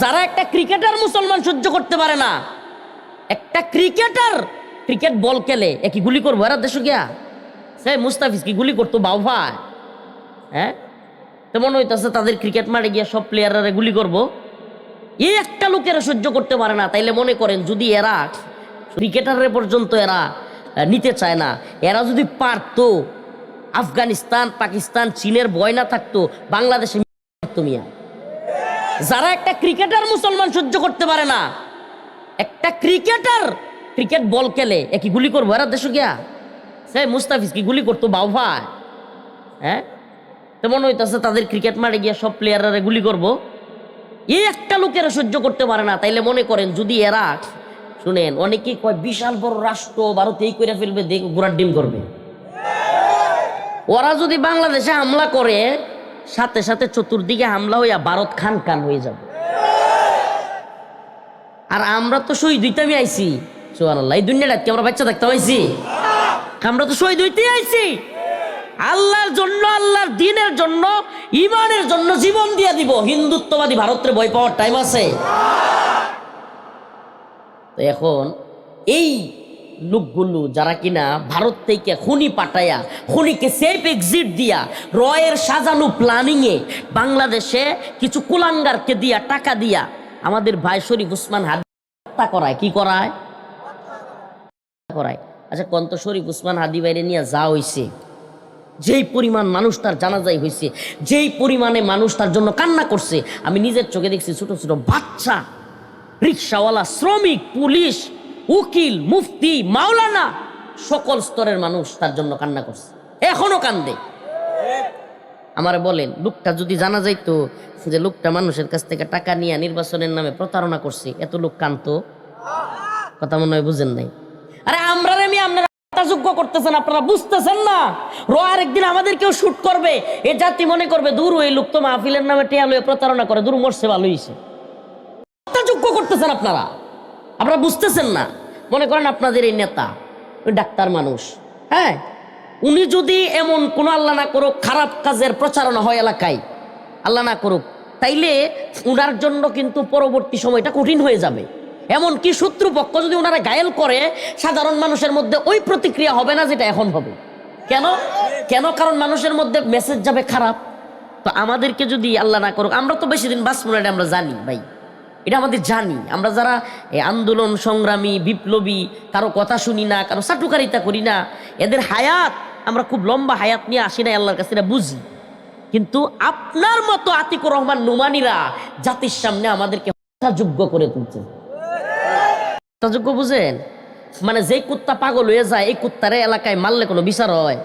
যারা একটা ক্রিকেটার মুসলমান সহ্য করতে পারে না, একটা ক্রিকেটার ক্রিকেট বল খেলে, এ কি গুলি করব? এরা দেশ গিয়া? সে মুস্তাফিজ কি গুলি করতো? বাউ ভাই। হ্যাঁ? তেমন হইতেছে তাদের ক্রিকেট মারে গিয়া সব প্লেয়াররা গুলি করব। এই একটা লোকেরা সহ্য করতে পারে না। তাইলে মনে করেন যদি এরা ক্রিকেটারের পর্যন্ত এরা নিতে চায় না, এরা যদি পারতো, আফগানিস্তান, পাকিস্তান, চীনের ভয় না থাকতো, বাংলাদেশে মিয়া। যারা একটা ক্রিকেটার মুসলমান সহ্য করতে পারে না, একটা ক্রিকেটার ক্রিকেট বল খেলে, এ কি গুলি করব? এরা দেশ গিয়া? সে মুস্তাফিজ কি গুলি করতো? বাউ ভাই। হ্যাঁ? তেমন হইতেছে তাদের ক্রিকেট মারে গিয়া সব প্লেয়াররা গুলি করব। এই একটা লোকেরা সহ্য করতে পারে না, তাইলে মনে করেন যদি এরা, শুনেন, অনেকেই কয় বিশাল বড় রাষ্ট্র, ভারত এই করে ফেলবে, দেখ গোড়ার ডিম করবে। ওরা যদি বাংলাদেশে হামলা করে সাথে সাথে চতুর্দিকে হামলা হইয়া ভারত খান খান হয়ে যাবে। আর আমরা তো শহীদ হইতে আইছি। সোহান আল্লাহ এই দুনিয়াটা কি আমরা বাচ্চা থাকতে পাইছি। আমরা তো শহীদ হইতে আইছি। আল্লাহর জন্য, আল্লাহর দিনের জন্য, ইমানের জন্য জীবন দিয়ে দিব। হিন্দুত্ববাদী ভারতের ভয় পাওয়ার টাইম আছে। এখন এই লোকগুলো যারা কিনা ভারত থেকে খুনি পাঠাইয়া খুনিকে সেফ এক্সিট দিয়া রয়ের সাজানো প্ল্যানিংয়ে বাংলাদেশে কিছু কুলাঙ্গারকে দিয়া টাকা দিয়া আমাদের ভাই শরীফ উসমান হাদি হত্যা করায়। কি করায়? করায়। আচ্ছা কন্ত শরীফ উসমান হাদি বাইরে নিয়ে যা হইছে। যেই পরিমাণ মানুষ তার জানাজাই হয়েছে যেই পরিমাণে মানুষ তার জন্য কান্না করছে, আমি নিজের চোখে দেখছি ছোট ছোট বাচ্চা, রিক্সাওয়ালা, শ্রমিক, পুলিশ উকিল, মুফতি, মাওলানা, সকল স্তরের মানুষ তার জন্য কান্না করছে। এখনও কান্দে। আমার বলেন, লোকটা যদি জানা যাইতো যে লোকটা মানুষের কাছ থেকে টাকা নিয়ে নির্বাচনের নামে প্রতারণা করছে, এত লোক কানতো? কথা মনে হয় বুঝেন নাই। আরে আমরা মিয়া আপনারা যোগ্য করতেছেন, আপনারা বুঝতেছেন না। র আরেকদিন আমাদেরকেও শুট করবে। এ জাতি মনে করবে, দূর ওই লোক তো মাহফিলের নামে টিয়া লয়ে প্রতারণা করে, দূর মরছে ভালো হইছে। যোগ্য করতেছেন আপনারা। আপনারা বুঝতেছেন না। মনে করেন আপনাদের এই নেতা, ওই ডাক্তার মানুষ হ্যাঁ? উনি যদি এমন কোন আল্লাহ না করুক, খারাপ কাজের প্রচারণা হয় এলাকায়, আল্লাহ না করুক, তাইলে উনার জন্য কিন্তু পরবর্তী সময়টা কঠিন হয়ে যাবে। এমনকি শত্রুপক্ষ যদি ওনারা গায়েল করে, সাধারণ মানুষের মধ্যে ওই প্রতিক্রিয়া হবে না যেটা এখন হবে। কেন? কেন? কারণ মানুষের মধ্যে মেসেজ যাবে খারাপ। তো আমাদেরকে যদি আল্লাহ না করুক, আমরা তো বেশি দিন বাঁচবো আমরা জানি, ভাই। এটা আমাদের জানি আমরা যারা আন্দোলন সংগ্রামী, বিপ্লবী, কারও কথা শুনি না, কারও চাটুকারিতা করি না, এদের হায়াত আমরা খুব লম্বা হায়াত নিয়ে আসি না আল্লাহর কাছে বুঝি। কিন্তু আপনার মতো আতিকুর রহমান নোমানিরা জাতির সামনে আমাদেরকে যোগ্য করে তুলছে। যোগ্য বুঝেন? মানে যে কুত্তা পাগল হয়ে যায়, এই কুত্তারে এলাকায় মারলে কোনো বিচার হয়?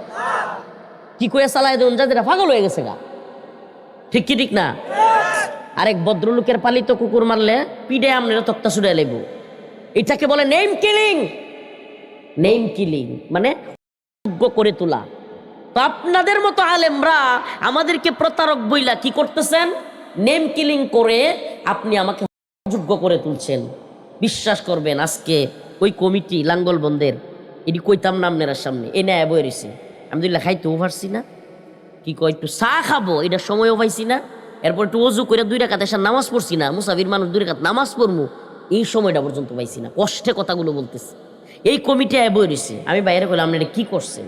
কি কয়ে চালায় দেন যাদের পাগল হয়ে গেছে গা। ঠিক কি ঠিক না? আরেক ভদ্রলোকের পালিত কুকুর মারলে পিডে আপনারা তক্তা ছুড়ে লেব এটাকে বলে নেম কিলিং নেম কিলিং মানে যোগ্য করে তোলা। তো আপনাদের মতো আলেমরা আমাদেরকে প্রতারক বইলা কি করতেছেন? নেম কিলিং করে আপনি আমাকে যোগ্য করে তুলছেন। বিশ্বাস করবেন, আজকে ওই কমিটি লাঙ্গল বন্ধের এটি কইতাম না আপনার সামনে, এ নেয় বই রয়েছে আমি যদি খাইতেও পারছি না। কি কয়, একটু চা খাব, এটা সময়ও পাইছি না। এরপর একটু অজু করে দুই রাখাত এসে নামাজ পড়ছি না, মুসাফির মানুষ দুই রাখাত নামাজ পড়মু, এই সময়টা পর্যন্ত পাইছি না। কষ্টে কথাগুলো বলতেছে। এই কমিটি বই রয়েছে আমি বাইরে বললাম আপনি কি করছেন?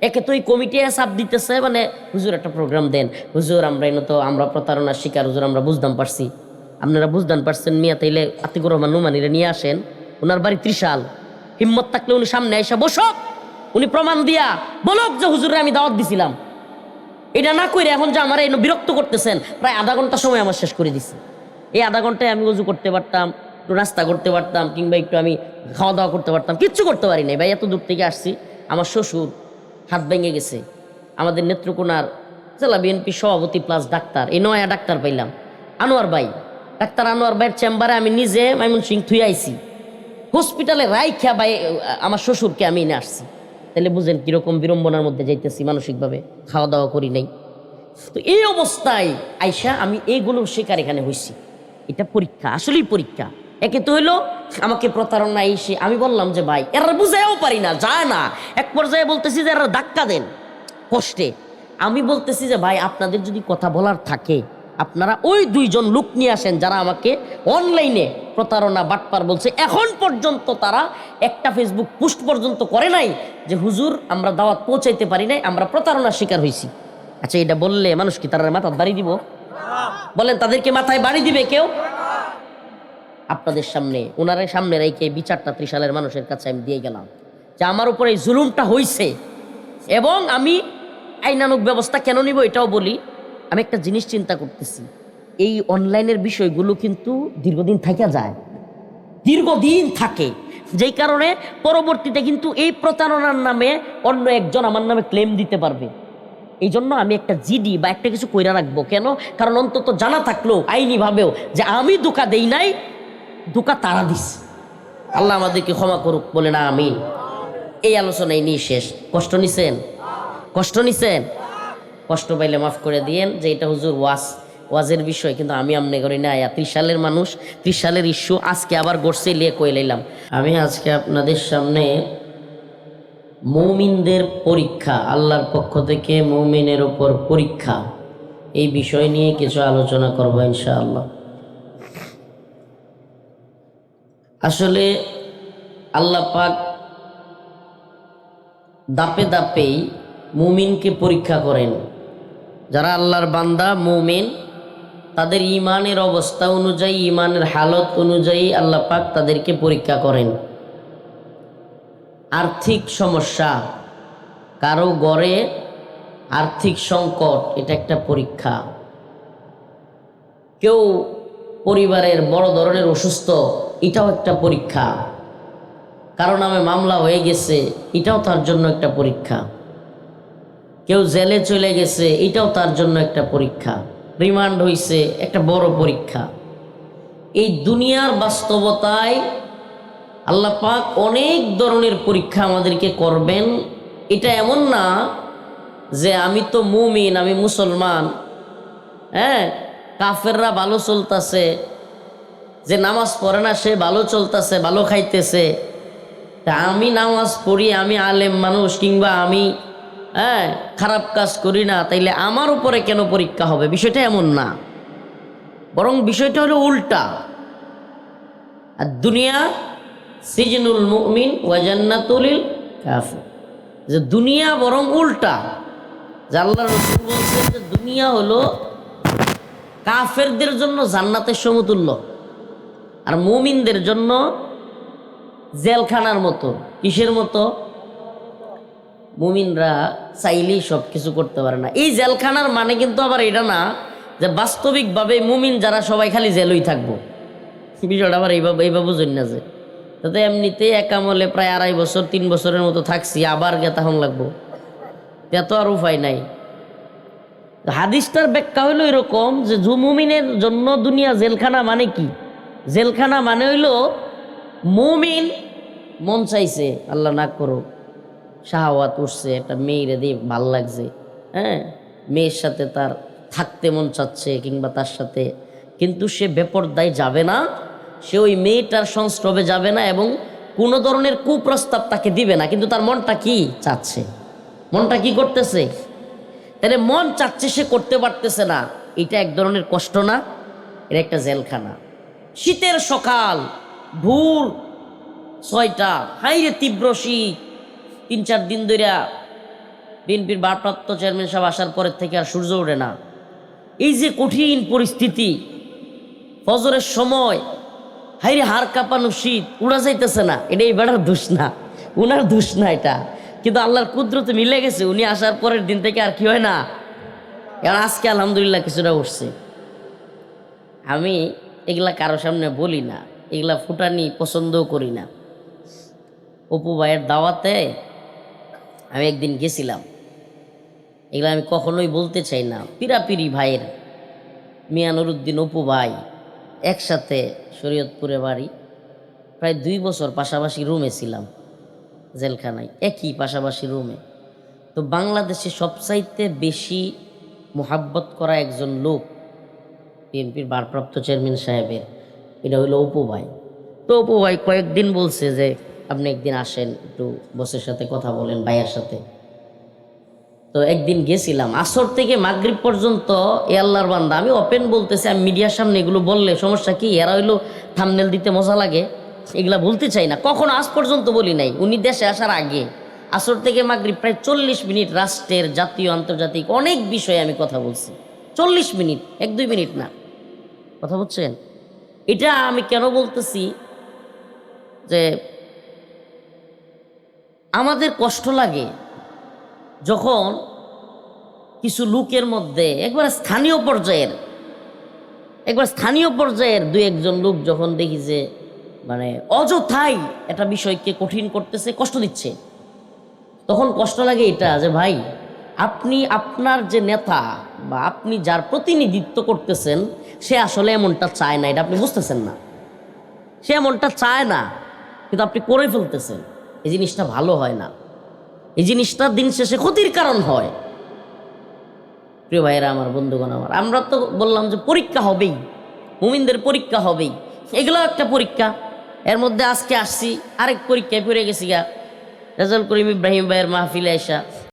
একে তো এই কমিটি চাপ দিতেছে মানে হুজুর, একটা প্রোগ্রাম দেন। হুজুর, আমরা এনে তো, আমরা প্রতারণার শিকার, হুজুর, আমরা বুঝতাম পারছি। আপনারা বুঝতাম পারছেন, মিয়া তাইলে আতিকুর রহমান নুমানিরা নিয়ে আসেন। ওনার বাড়ি ত্রিশাল। হিম্মত থাকলে উনি সামনে এসে বসক। উনি প্রমাণ দিয়া, বলক যে হুজুরে আমি দাওয়াত দিছিলাম। এটা না করে এখন যে আমার এই বিরক্ত করতেছেন, প্রায় আধা ঘণ্টা সময় আমার শেষ করে দিছে। এই আধা ঘন্টায় আমি উজু করতে পারতাম, একটু নাস্তা করতে পারতাম, কিংবা একটু আমি খাওয়া দাওয়া করতে পারতাম, কিচ্ছু করতে পারি নাই। ভাই, এত দূর থেকে আসছি, আমার শ্বশুর হাত ভেঙে গেছে। আমাদের নেত্রকোনার জেলা বিএনপি সভাপতি প্লাস ডাক্তার, এই নয়া ডাক্তার পাইলাম। আনোয়ার ভাই, ডাক্তার আনোয়ার ভাইয়ের চেম্বারে আমি নিজে মাইমুন সিং থুই আইছি। হসপিটালে রাইখা ভাই, আমার শ্বশুরকে আমি এনে আসছি। তাহলে বুঝেন কীরকম বিড়ম্বনার মধ্যে যাইতেছি মানসিকভাবে খাওয়া দাওয়া করি নাই। তো এই অবস্থায় আইসা আমি এইগুলোর শিকার এখানে হয়েছি এটা পরীক্ষা, আসলেই পরীক্ষা। একে তো হইল আমাকে প্রতারণা এসে আমি বললাম যে, ভাই, এরা বুঝাইও পারি না, যায় না। এক পর্যায়ে বলতেছি যে, এরা ধাক্কা দেন কষ্টে। আমি বলতেছি যে, ভাই, আপনাদের যদি কথা বলার থাকে আপনারা ওই দুইজন লোক নিয়ে আসেন যারা আমাকে অনলাইনে প্রতারণা বাটপার বলছে। এখন পর্যন্ত তারা একটা ফেসবুক পোস্ট পর্যন্ত করে নাই যে, হুজুর, আমরা দাওয়াত পৌঁছাইতে পারি নাই, আমরা প্রতারণার শিকার হয়েছি আচ্ছা এটা বললে মানুষ কি তারা মাথা বাড়ি দিব? বলেন, তাদেরকে মাথায় বাড়ি দিবে কেউ? আপনাদের সামনে ওনারের সামনে রেখে বিচারটা ত্রিশালের মানুষের কাছে আমি দিয়ে গেলাম যে, আমার উপরে এই জুলুমটা হইছে এবং আমি আইনানুক ব্যবস্থা কেন নিব এটাও বলি। আমি একটা জিনিস চিন্তা করতেছি, এই অনলাইনের বিষয়গুলো কিন্তু দীর্ঘদিন থাকা যায়। দীর্ঘদিন থাকে, যেই কারণে পরবর্তীতে কিন্তু এই প্রতারণার নামে অন্য একজন আমার নামে ক্লেম দিতে পারবে। এই জন্য আমি একটা জিডি বা একটা কিছু কইরা রাখব। কেন? কারণ অন্তত জানা থাকল আইনিভাবেও যে আমি দোকা দেই নাই দোকা তারা দিস। আল্লাহ আমাদেরকে ক্ষমা করুক বলে না আমি এই আলোচনায় নিয়ে শেষ। কষ্ট নিছেন? কষ্ট নিছেন? কষ্ট পাইলে মাফ করে দিয়েন, যে এটা হুজুর ওয়াজ, ওয়াজের বিষয়, কিন্তু আমি আমনে করি না আয়া ত্রিশ সালের মানুষ, ত্রিশ সালের ইস্যু, আজকে আবার গড়ছে লিয়ে কয়ে লাইলাম। আমি আজকে আপনাদের সামনে মৌমিনদের পরীক্ষা, আল্লাহর পক্ষ থেকে মৌমিনের উপর পরীক্ষা, এই বিষয় নিয়ে কিছু আলোচনা করব ইনশাআল্লাহ। আসলে আল্লাহ পাক দাপে দাপেই মুমিনকে পরীক্ষা করেন। যারা আল্লাহর বান্দা, মুমিন, তাদের ইমানের অবস্থা অনুযায়ী ইমানের হালত অনুযায়ী আল্লাহ পাক তাদেরকে পরীক্ষা করেন। আর্থিক সমস্যা, কারও গড়ে আর্থিক সংকট, এটা একটা পরীক্ষা। কেউ পরিবারের বড় ধরনের অসুস্থ, এটাও একটা পরীক্ষা। কারও নামে মামলা হয়ে গেছে, এটাও তার জন্য একটা পরীক্ষা। কেউ জেলে চলে গেছে, এটাও তার জন্য একটা পরীক্ষা। রিমান্ড হইছে একটা বড় পরীক্ষা। এই দুনিয়ার বাস্তবতায় আল্লাহ পাক অনেক ধরনের পরীক্ষা আমাদেরকে করবেন। এটা এমন না যে আমি তো মুমিন, আমি মুসলমান। হ্যাঁ কাফেররা ভালো চলতেছে, যে নামাজ পড়ে না, সে ভালো চলতেছে, ভালো খাইতেছে। তা আমি নামাজ পড়ি, আমি আলেম মানুষ কিংবা আমি হ্যাঁ খারাপ কাজ করি না, তাইলে আমার উপরে কেন পরীক্ষা হবে? বিষয়টা এমন না। বরং বিষয়টা হলো উল্টা। আর দুনিয়া, সিজনুল মুমিন ওয়াজান্নাতুলিল কাফির। যে দুনিয়া বরং উল্টা। যে আল্লাহ রসুল বলছেন যে দুনিয়া হলো কাফেরদের জন্য জান্নাতের সমতুল্য। আর মুমিনদের জন্য জেলখানার মতো, কিসের মতো? মুমিনরা চাইলেই সব কিছু করতে পারে না। এই জেলখানার মানে কিন্তু আবার এটা না যে বাস্তবিকভাবে মুমিন যারা সবাই খালি জেলই থাকব। বিষয়টা আবার এইভাবে এইভাবে না যে। তাতে এমনিতে একামলে প্রায় আড়াই বছর, তিন বছরের মতো থাকছি, আবার গেতাহন লাগবো। এত আর উপায় নাই। হাদিসটার ব্যাখ্যা হইল এরকম যে জুমুমিনের জন্য দুনিয়া জেলখানা মানে কি? জেলখানা মানে হইল মুমিন মন চাইছে, আল্লাহ না করো শাহওয়াত উঠছে, একটা মেয়েরে দিয়ে ভালো লাগছে হ্যাঁ? মেয়ের সাথে তার থাকতে মন চাচ্ছে কিংবা তার সাথে, কিন্তু সে বেপরদায় যাবে না, সে ওই মেয়েটার সংস্রবে যাবে না এবং কোনো ধরনের কুপ্রস্তাব তাকে দিবে না, কিন্তু তার মনটা কি চাচ্ছে? মনটা কি করতেছে? তাহলে মন চাচ্ছে সে করতে পারতেছে না, এটা এক ধরনের কষ্ট না? এটা একটা জেলখানা। শীতের সকাল, ভোর ছয়টা হাইরে তীব্র শীত তিন চার দিন ধরে বিএনপির ভারপ্রাপ্ত চেয়ারম্যান সাহেব আসার পরের থেকে আর সূর্য ওঠে না। এই যে কঠিন পরিস্থিতি, ফজরের সময়, হাইরে হার কাঁপানো শীত, উড়া যাইতেছে না, এটা এই বেড়ার দোষ না, উনার দোষ না এটা। কিন্তু আল্লাহর কুদরতে মিলে গেছে, উনি আসার পরের দিন থেকে আর কি হয় না এবার আজকে আলহামদুলিল্লাহ কিছুটা উঠছে। আমি এগুলা কারও সামনে বলি না, এগুলা ফুটানি পছন্দও করি না। অপু ভাইয়ের দাওয়াতে আমি একদিন গেছিলাম। এগুলো আমি কখনোই বলতে চাই না। পিরাপিরি ভাইয়ের, মিয়া নুরুদ্দিন অপু ভাই, একসাথে শরীয়তপুরে বাড়ি। প্রায় দুই বছর পাশাপাশি রুমে ছিলাম, জেলখানায়, একই পাশাপাশি রুমে। তো বাংলাদেশে সবচাইতে বেশি মোহাব্বত করা একজন লোক বিএনপির ভারপ্রাপ্ত চেয়ারম্যান সাহেবের, এটা হইল অপু ভাই। তো অপু ভাই কয়েকদিন বলছে যে আপনি একদিন আসেন, একটু বসের সাথে কথা বলেন, ভাইয়ের সাথে। তো একদিন গেছিলাম। আসর থেকে মাগরিব পর্যন্ত, এ আল্লাহর বান্দা, আমি ওপেন বলতেছি, আমি মিডিয়ার সামনে এগুলো বললে সমস্যা কি? এরা হইল থামনেল দিতে মজা লাগে। এগুলা বলতে চাই না। কখনো আজ পর্যন্ত বলি নাই। উনি দেশে আসার আগে, আসর থেকে মাগরিব প্রায় চল্লিশ মিনিট রাষ্ট্রের জাতীয়, আন্তর্জাতিক অনেক বিষয়ে আমি কথা বলছি। চল্লিশ মিনিট, এক দুই মিনিট না। কথা বলছেন এটা আমি কেন বলতেছি যে আমাদের কষ্ট লাগে যখন কিছু লোকের মধ্যে, একবার স্থানীয় পর্যায়ের, একবার স্থানীয় পর্যায়ের দু একজন লোক যখন দেখি যে মানে অযথাই একটা বিষয়কে কঠিন করতেছে, কষ্ট দিচ্ছে। তখন কষ্ট লাগে এটা যে, ভাই, আপনি আপনার যে নেতা বা আপনি যার প্রতিনিধিত্ব করতেছেন, সে আসলে এমনটা চায় না। এটা আপনি বুঝতেছেন না। সে এমনটা চায় না, কিন্তু আপনি করে ফেলতেছেন। এই জিনিসটা ভালো হয় না। এই জিনিসটা দিন শেষে ক্ষতির কারণ হয়। প্রিয় ভাইয়েরা, আমার বন্ধুগণ, আমার, আমরা তো বললাম যে পরীক্ষা হবেই, মুমিনদের পরীক্ষা হবেই। এগুলো একটা পরীক্ষা। এর মধ্যে আজকে আসছি, আরেক পরীক্ষায় পড়ে গেছি গা। রেজাল করিম ইব্রাহিম ভাইয়ের মাহফিলে এসা